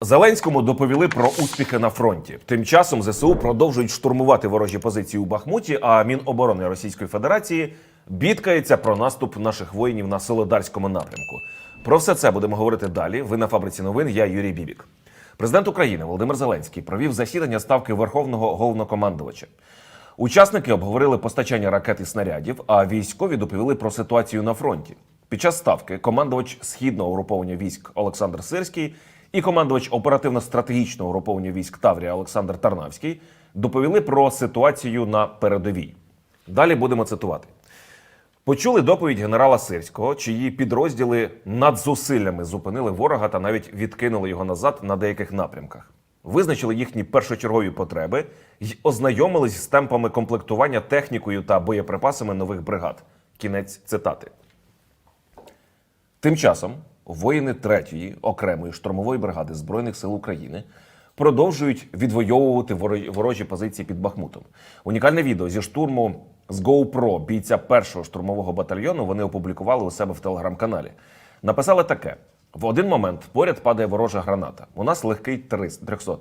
Зеленському доповіли про успіхи на фронті. Тим часом ЗСУ продовжують штурмувати ворожі позиції у Бахмуті. А Міноборони Російської Федерації бідкається про наступ наших воїнів на Солидарському напрямку. Про все це будемо говорити далі. Ви на фабриці новин. Я Юрій Бібік. Президент України Володимир Зеленський провів засідання ставки Верховного головнокомандувача. Учасники обговорили постачання ракет і снарядів, а військові доповіли про ситуацію на фронті. Під час ставки командувач східного угруповання військ Олександр Сирський і командувач оперативно-стратегічного угруповання військ Таврія Олександр Тарнавський доповіли про ситуацію на передовій. Далі будемо цитувати. Почули доповідь генерала Сирського, чиї підрозділи над зусиллями зупинили ворога та навіть відкинули його назад на деяких напрямках. Визначили їхні першочергові потреби й ознайомились з темпами комплектування технікою та боєприпасами нових бригад. Кінець цитати. Тим часом воїни 3-ї окремої штурмової бригади Збройних сил України продовжують відвоювати ворожі позиції під Бахмутом. Унікальне відео зі штурму з GoPro бійця першого штурмового батальйону вони опублікували у себе в телеграм-каналі. Написали таке. В один момент поряд падає ворожа граната. У нас легкий 300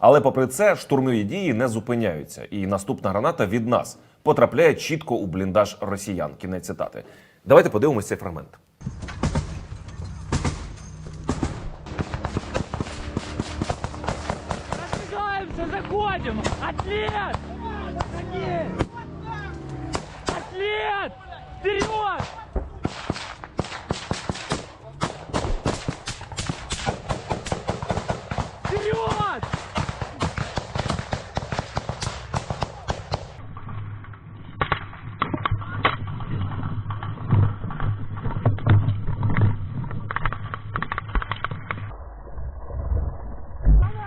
Але попри це штурмові дії не зупиняються, і наступна граната від нас потрапляє чітко у бліндаж росіян. Кінець цитати. Давайте подивимось цей фрагмент. Заходим! Отлет! Отлет! Вперед! Вперед!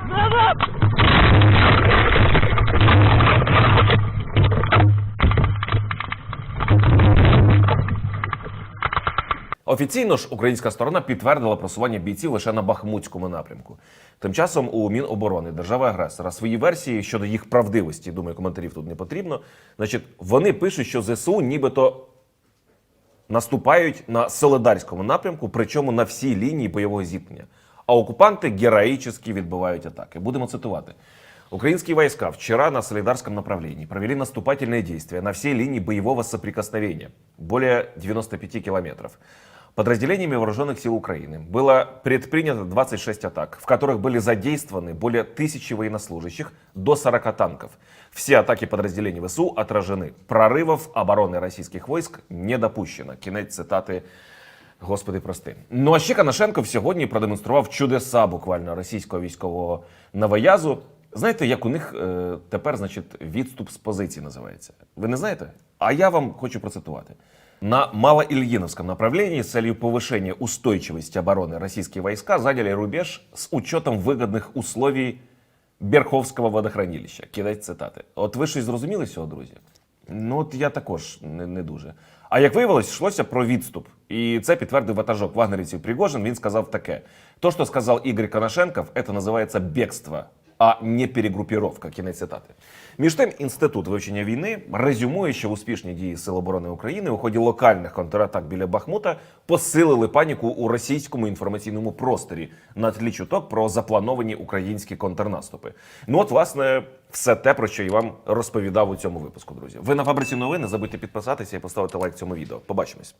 Назад! Офіційно ж українська сторона підтвердила просування бійців лише на Бахмутському напрямку. Тим часом у Міноборони держави-агресора свої версії щодо їх правдивості, думаю, коментарів тут не потрібно. Значить, вони пишуть, що ЗСУ нібито наступають на Солидарському напрямку, причому на всій лінії бойового зіткнення. А окупанти героически відбивають атаки. Будемо цитувати. Украинские войска вчера на Солидарском направлении провели наступательные действия на всей линии боевого соприкосновения, более 95 километров Подразделениями вооруженных сил Украины было предпринято 26 атак, в которых были задействованы более тысячи военнослужащих, до 40 танков. Все атаки подразделений ВСУ отражены. Прорывов обороны российских войск не допущено. Кінець цитати Господи, прости. Ну а ще Канашенко сьогодні продемонстрував чудеса буквально російського військового новоязу. Знаєте, як у них е, тепер, значить, відступ з позиції називається? Ви не знаєте? А я вам хочу процитувати. На Малоильиновском направлении с целью повышения устойчивости обороны российские войска заняли рубеж с учетом выгодных условий Берховського водохранилища. Кінець цитати. От ви щось зрозуміли з цього, друзі? Ну, от я також не, не дуже. А як виявилось, йшлося про відступ. І це підтвердив ватажок вагнерівців Пригожин. Він сказав таке: то, що сказав Ігор Коношенков, це називається бегство, А не перегрупіровка. Кінець цитати. Між тим, інститут вивчення війни резюмує, що успішні дії Сил оборони України у ході локальних контратак біля Бахмута посилили паніку у російському інформаційному просторі на тлі чуток про заплановані українські контрнаступи. Ну от, власне, все те, про що я вам розповідав у цьому випуску, друзі. Ви на фабриці новин. Не забудьте підписатися і поставити лайк цьому відео. Побачимось.